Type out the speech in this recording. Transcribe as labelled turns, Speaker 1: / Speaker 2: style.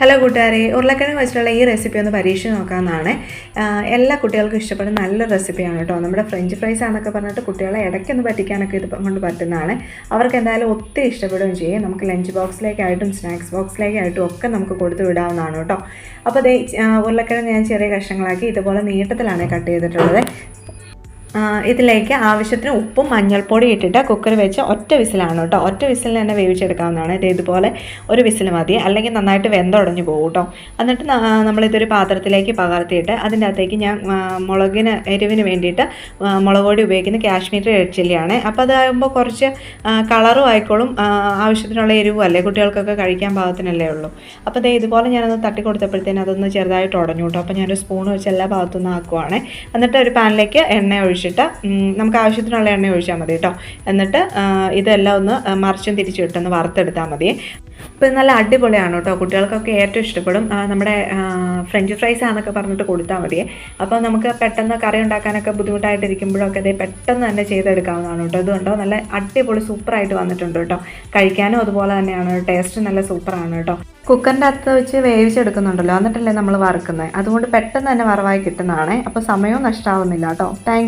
Speaker 1: Hello കൂട്ടുകാരെ ഉരുളക്കിഴങ്ങ് വെച്ചിട്ടുള്ള ഈ റെസിപ്പി ഒന്ന് പരീക്ഷിച്ച് നോക്കാമെന്നാണ്. എല്ലാ കുട്ടികൾക്കും ഇഷ്ടപ്പെടുന്ന നല്ല റെസിപ്പിയാണ് കേട്ടോ. നമ്മുടെ ഫ്രഞ്ച് ഫ്രൈസ് ആണെന്നൊക്കെ പറഞ്ഞിട്ട് കുട്ടികളെ ഇടയ്ക്കൊന്ന് പറ്റിക്കാനൊക്കെ ഇത് കൊണ്ട് പറ്റുന്നതാണ്. അവർക്ക് എന്തായാലും ഒത്തിരി ഇഷ്ടപ്പെടുകയും ചെയ്യും. നമുക്ക് ലഞ്ച് ബോക്സിലേക്കായിട്ടും സ്നാക്സ് ബോക്സിലേക്കായിട്ടും ഒക്കെ നമുക്ക് കൊടുത്തു വിടാവുന്നതാണ് കേട്ടോ. അപ്പോൾ അതേ ഉരുളക്കിഴങ്ങ് ഞാൻ ചെറിയ കഷ്ണങ്ങളാക്കി ഇതുപോലെ നീട്ടത്തിലാണ് കട്ട് ചെയ്തിട്ടുള്ളത്. ഇതിലേക്ക് ആവശ്യത്തിന് ഉപ്പും മഞ്ഞൾപ്പൊടി ഇട്ടിട്ട് കുക്കർ വെച്ച് ഒറ്റ വിസിലാണ് കേട്ടോ. ഒറ്റ വിസിലിൽ തന്നെ വേവിച്ചെടുക്കാവുന്നതാണ്. ഇത് ഇതുപോലെ ഒരു വിസിൽ മതി. അല്ലെങ്കിൽ നന്നായിട്ട് വെന്തുടഞ്ഞു പോകും കേട്ടോ. എന്നിട്ട് നമ്മളിതൊരു പാത്രത്തിലേക്ക് പകർത്തിയിട്ട് അതിന്റെ അകത്തേക്ക് ഞാൻ മുളകിന് എരിവിന് വേണ്ടിയിട്ട് മുളക് പൊടി ഉപയോഗിക്കുന്ന കാശ്മീരി റെഡ് ചില്ലിയാണ്. അപ്പോൾ അതാകുമ്പോൾ കുറച്ച് കളറും ആയിക്കോളും. ആവശ്യത്തിനുള്ള എരിവും അല്ലേ? കുട്ടികൾക്കൊക്കെ കഴിക്കാൻ പാകത്തിനല്ലേ ഉള്ളൂ. അപ്പോൾ അതേ ഇതുപോലെ ഞാനൊന്ന് തട്ടി കൊടുത്തപ്പോഴത്തേനും അതൊന്ന് ചെറുതായിട്ട് ഉടഞ്ഞു കേട്ടോ. അപ്പോൾ ഞാനൊരു സ്പൂൺ വെച്ച് എല്ലാ ഭാഗത്തുനിന്ന് ആക്കുവാണ്. എന്നിട്ട് ഒരു പാനിലേക്ക് എണ്ണ ഒഴിച്ചിട്ട് നമുക്ക് ആവശ്യത്തിനുള്ള എണ്ണ ഒഴിച്ചാൽ മതി കേട്ടോ. എന്നിട്ട് ഇതെല്ലാം ഒന്ന് മറിച്ചും തിരിച്ചിട്ടൊന്ന് വറുത്തെടുത്താൽ മതി. അപ്പോൾ നല്ല അടിപൊളിയാണ് കേട്ടോ. കുട്ടികൾക്കൊക്കെ ഏറ്റവും ഇഷ്ടപ്പെടും. നമ്മുടെ ഫ്രഞ്ച് ഫ്രൈസ് ആണെന്നൊക്കെ പറഞ്ഞിട്ട് കൊടുത്താൽ മതി. അപ്പോൾ നമുക്ക് പെട്ടെന്ന് കറി ഉണ്ടാക്കാനൊക്കെ ബുദ്ധിമുട്ടായിട്ടിരിക്കുമ്പോഴൊക്കെ ഇത് പെട്ടെന്ന് തന്നെ ചെയ്തെടുക്കാവുന്നതാണ് കേട്ടോ. ഇതുകൊണ്ടോ നല്ല അടിപൊളി സൂപ്പറായിട്ട് വന്നിട്ടുണ്ട് കേട്ടോ. കഴിക്കാനും അതുപോലെ തന്നെയാണ്. ടേസ്റ്റ് നല്ല സൂപ്പറാണ് കേട്ടോ. കുക്കറിന്റെ അകത്ത് വെച്ച് വേവിച്ചെടുക്കുന്നുണ്ടല്ലോ. എന്നിട്ടല്ലേ നമ്മൾ വറുക്കുന്നത്. അതുകൊണ്ട് പെട്ടെന്ന് തന്നെ വറവായി കിട്ടുന്നതാണ്. അപ്പോൾ സമയവും നഷ്ടമാവുന്നില്ല കേട്ടോ. താങ്ക്